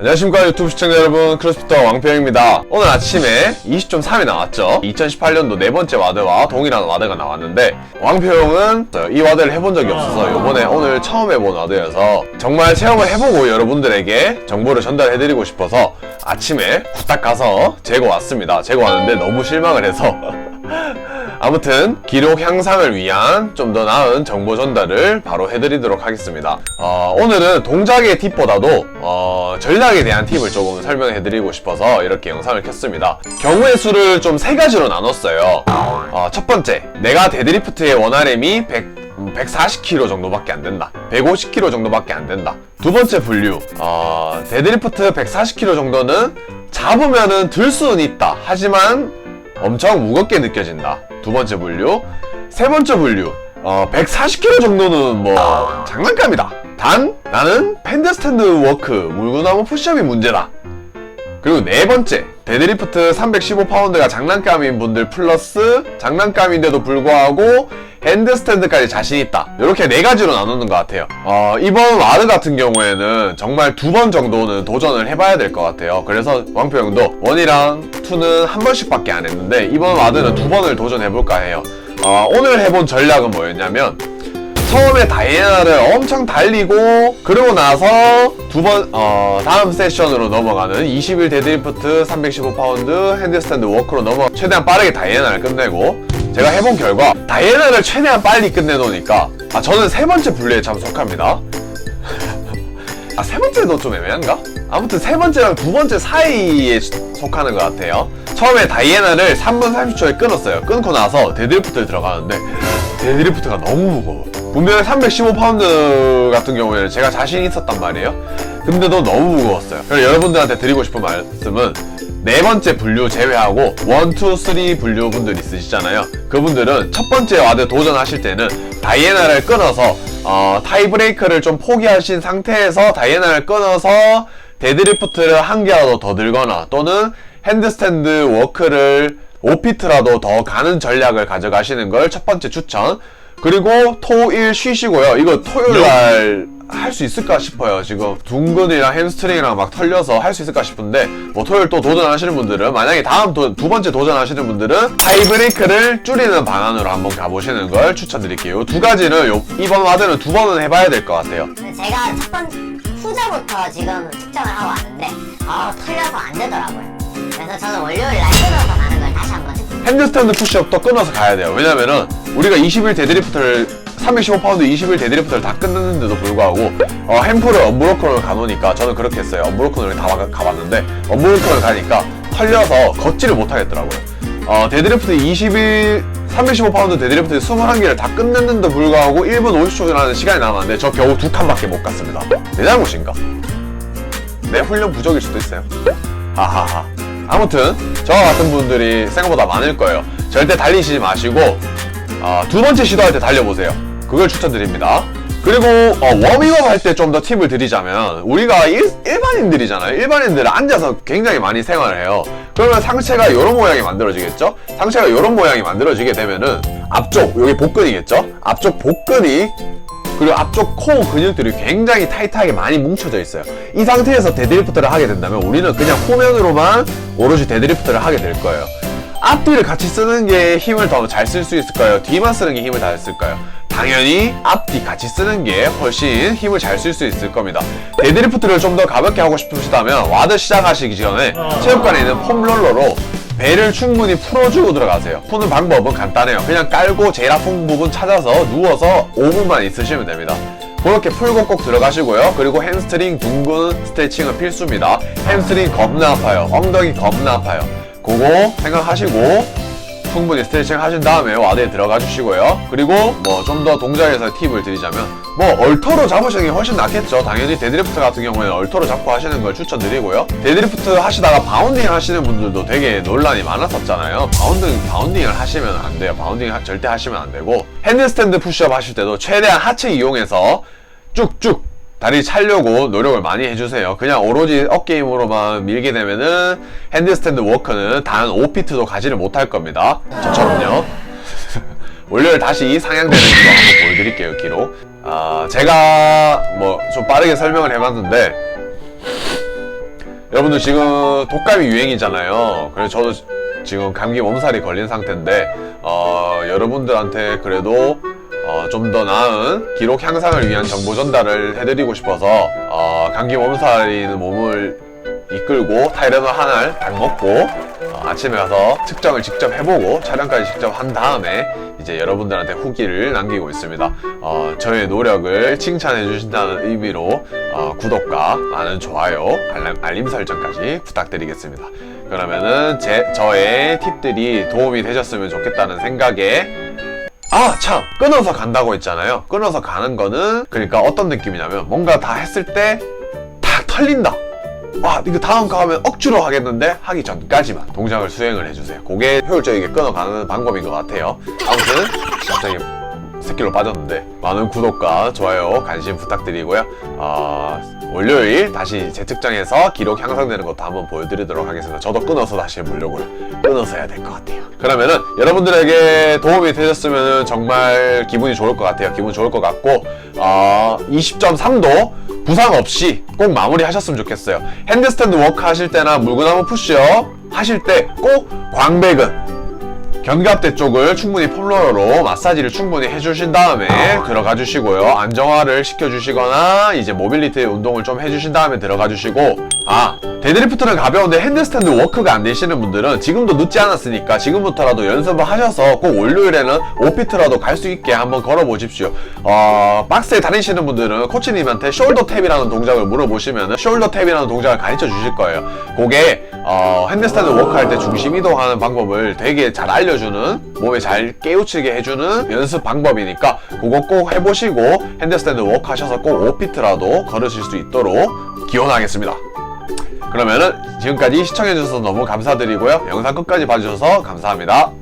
안녕하십니까 유튜브 시청자 여러분. 크로스피터 왕평입니다. 오늘 아침에 20.3이 나왔죠? 2018년도 네 번째 와드와 동일한 와드가 나왔는데 왕평은 이 와드를 해본 적이 없어서 요번에 오늘 처음 해본 와드여서 정말 체험을 해보고 여러분들에게 정보를 전달해드리고 싶어서 아침에 후딱 가서 재고 왔습니다. 재고 왔는데 너무 실망을 해서 아무튼 기록 향상을 위한 좀 더 나은 정보 전달을 바로 해드리도록 하겠습니다. 어, 오늘은 동작의 팁보다도 어, 전략에 대한 팁을 조금 설명해드리고 싶어서 이렇게 영상을 켰습니다. 경우의 수를 좀 세 가지로 나눴어요. 어, 첫 번째, 내가 데드리프트의 원RM이 100 140kg 정도밖에 안 된다. 150kg 정도밖에 안 된다. 두 번째 분류. 어, 데드리프트 140kg 정도는 잡으면은 들 수는 있다. 하지만 엄청 무겁게 느껴진다. 두 번째 분류. 세 번째 분류. 어, 140kg 정도는 뭐 장난감이다. 단 나는 펜드스탠드 워크 물구나무 푸시업이 문제다. 그리고 네 번째 데드리프트 315파운드가 장난감인 분들 플러스 장난감인데도 불구하고 핸드스탠드까지 자신 있다. 이렇게 네 가지로 나누는 것 같아요. 어, 이번 와드 같은 경우에는 정말 두 번 정도는 도전을 해봐야 될 것 같아요. 그래서 왕표 형도 원이랑 투는 한 번씩밖에 안 했는데 이번 와드는 두 번을 도전해볼까 해요. 어, 오늘 해본 전략은 뭐였냐면 처음에 다이애나를 엄청 달리고 그러고 나서 두번 어, 다음 세션으로 넘어가는 20일 데드리프트 315파운드 핸드스탠드 워크로 넘어 최대한 빠르게 다이애나를 끝내고 제가 해본 결과 다이애나를 최대한 빨리 끝내놓으니까 아 저는 세 번째 분류에 참 속합니다 아 세 번째도 좀 애매한가? 아무튼 세 번째랑 두 번째 사이에 속하는 것 같아요. 처음에 다이애나를 3분 30초에 끊었어요. 끊고 나서 데드리프트를 들어가는데 데드리프트가 너무 무거워. 분명히 315파운드 같은 경우에는 제가 자신 있었단 말이에요. 근데도 너무 무거웠어요. 그래서 여러분들한테 드리고 싶은 말씀은 네 번째 분류 제외하고 1, 2, 3 분류 분들 있으시잖아요 그분들은 첫 번째 와드 도전하실 때는 다이애나를 끊어서 어, 타이브레이크를 좀 포기하신 상태에서 다이애나를 끊어서 데드리프트를 한 개라도 더 들거나 또는 핸드스탠드 워크를 5피트라도 더 가는 전략을 가져가시는 걸 첫 번째 추천. 그리고 토일 쉬시고요. 이거 토요일 날 할 수 있을까 싶어요. 지금 둥근이랑 햄스트링이랑 막 털려서 할 수 있을까 싶은데 뭐 토요일 또 도전하시는 분들은 만약에 다음 도, 두 번째 도전하시는 분들은 하이브레이크를 줄이는 방안으로 한번 가보시는 걸 추천드릴게요. 두 가지를 요- 이번 와드는 두 번은 해봐야 될 것 같아요. 근데 제가 첫번 후자부터 지금 측정을 하고 왔는데 어, 털려서 안 되더라고요. 그래서 저는 월요일 날 끊어서 가는 걸 다시 한번. 핸드스탠드 푸시업도 끊어서 가야 돼요. 왜냐면은 우리가 20일 데드리프트를 315파운드 20일 데드리프트를 다 끝냈는데도 불구하고 어, 햄프를 언브로큰을 가놓으니까 저는 그렇게 했어요. 언브로큰을 다 가- 가봤는데 언브로큰을 가니까 털려서 걷지를 못하겠더라고요. 어, 데드리프트 20일 315파운드 데드리프트 21개를 다 끝냈는데도 불구하고 1분 50초라는 시간이 남았는데 저 겨우 두 칸밖에 못 갔습니다. 내 잘못인가? 내 훈련 부족일 수도 있어요. 하하하. 아무튼 저와 같은 분들이 생각보다 많을 거예요. 절대 달리시지 마시고 어, 두 번째 시도할 때 달려보세요. 그걸 추천드립니다. 그리고 어, 워밍업 할 때 좀 더 팁을 드리자면 우리가 일, 일반인들이잖아요. 일반인들은 앉아서 굉장히 많이 생활을 해요. 그러면 상체가 이런 모양이 만들어지겠죠? 상체가 이런 모양이 만들어지게 되면은 앞쪽 여기 복근이겠죠? 앞쪽 복근이 그리고 앞쪽 코어 근육들이 굉장히 타이트하게 많이 뭉쳐져 있어요. 이 상태에서 데드리프트를 하게 된다면 우리는 그냥 호면으로만 오로지 데드리프트를 하게 될 거예요. 앞뒤를 같이 쓰는 게 힘을 더 잘 쓸 수 있을까요? 뒤만 쓰는 게 힘을 잘 쓸까요? 당연히 앞뒤 같이 쓰는 게 훨씬 힘을 잘 쓸 수 있을 겁니다. 데드리프트를 좀 더 가볍게 하고 싶으시다면 와드 시작하시기 전에 체육관에 있는 폼롤러로 배를 충분히 풀어주고 들어가세요. 푸는 방법은 간단해요. 그냥 깔고 제일 아픈 부분 찾아서 누워서 5분만 있으시면 됩니다. 그렇게 풀고 꼭 들어가시고요. 그리고 햄스트링 둥근 스트레칭은 필수입니다. 햄스트링 겁나 아파요. 엉덩이 겁나 아파요. 그거 생각하시고 충분히 스트레칭 하신 다음에 와드에 들어가 주시고요. 그리고 뭐 좀 더 동작에서 팁을 드리자면 뭐 얼터로 잡으시는 게 훨씬 낫겠죠. 당연히 데드리프트 같은 경우에는 얼터로 잡고 하시는 걸 추천드리고요. 데드리프트 하시다가 바운딩 하시는 분들도 되게 논란이 많았었잖아요. 바운딩 바운딩을 하시면 안 돼요. 바운딩 하- 절대 하시면 안 되고 핸드스탠드 푸시업 하실 때도 최대한 하체 이용해서 쭉쭉 다리 차려고 노력을 많이 해주세요. 그냥 오로지 어깨 힘으로만 밀게 되면은 핸드스탠드 워커는 단 5피트도 가지를 못할 겁니다. 저처럼요. 월요일 다시 상향되는 기록 한번 보여드릴게요, 기록. 아, 제가 뭐 좀 빠르게 설명을 해봤는데, 여러분들 지금 독감이 유행이잖아요. 그래서 저도 지금 감기 몸살이 걸린 상태인데 어, 여러분들한테 그래도 어, 좀 더 나은 기록 향상을 위한 정보 전달을 해드리고 싶어서 어, 감기 몸살인 몸을 이끌고 타이레놀 하나를 딱 먹고 어, 아침에 가서 측정을 직접 해보고 촬영까지 직접 한 다음에 이제 여러분들한테 후기를 남기고 있습니다. 어, 저의 노력을 칭찬해 주신다는 의미로 어, 구독과 많은 좋아요, 알람, 알림 설정까지 부탁드리겠습니다. 그러면은 제 저의 팁들이 도움이 되셨으면 좋겠다는 생각에 아, 참! 끊어서 간다고 했잖아요. 끊어서 가는 거는, 그러니까 어떤 느낌이냐면, 뭔가 다 했을 때, 탁 털린다. 와, 이거 다음 거 하면 억지로 하겠는데, 하기 전까지만 동작을 수행을 해주세요. 그게 효율적이게 끊어가는 방법인 것 같아요. 아무튼, 갑자기 새끼로 빠졌는데, 많은 구독과 좋아요, 관심 부탁드리고요. 어, 월요일 다시 재측정해서 기록 향상되는 것도 한번 보여드리도록 하겠습니다. 저도 끊어서 다시 해보려고요. 끊어서 해야 될 것 같아요. 그러면은 여러분들에게 도움이 되셨으면 정말 기분이 좋을 것 같아요. 기분 좋을 것 같고, 어, 20.3도 부상 없이 꼭 마무리 하셨으면 좋겠어요. 핸드스탠드 워크 하실 때나 물구나무 푸시업 하실 때 꼭 광배근 견갑대 쪽을 충분히 폼롤러로 마사지를 충분히 해주신 다음에 들어가 주시고요. 안정화를 시켜주시거나 이제 모빌리티 운동을 좀 해주신 다음에 들어가 주시고 아 데드리프트는 가벼운데 핸드스탠드 워크가 안 되시는 분들은 지금도 늦지 않았으니까 지금부터라도 연습을 하셔서 꼭 월요일에는 5피트라도 갈 수 있게 한번 걸어 보십시오. 어, 박스에 다니시는 분들은 코치님한테 숄더 탭이라는 동작을 물어보시면 숄더 탭이라는 동작을 가르쳐 주실 거예요. 그게 어, 핸드스탠드 워크 할 때 중심 이동하는 방법을 되게 잘 알려주는 몸에 잘 깨우치게 해주는 연습 방법이니까 그거 꼭 해보시고 핸드스탠드 워크 하셔서 꼭 5피트라도 걸으실 수 있도록 기원하겠습니다. 그러면은 지금까지 시청해주셔서 너무 감사드리고요. 영상 끝까지 봐주셔서 감사합니다.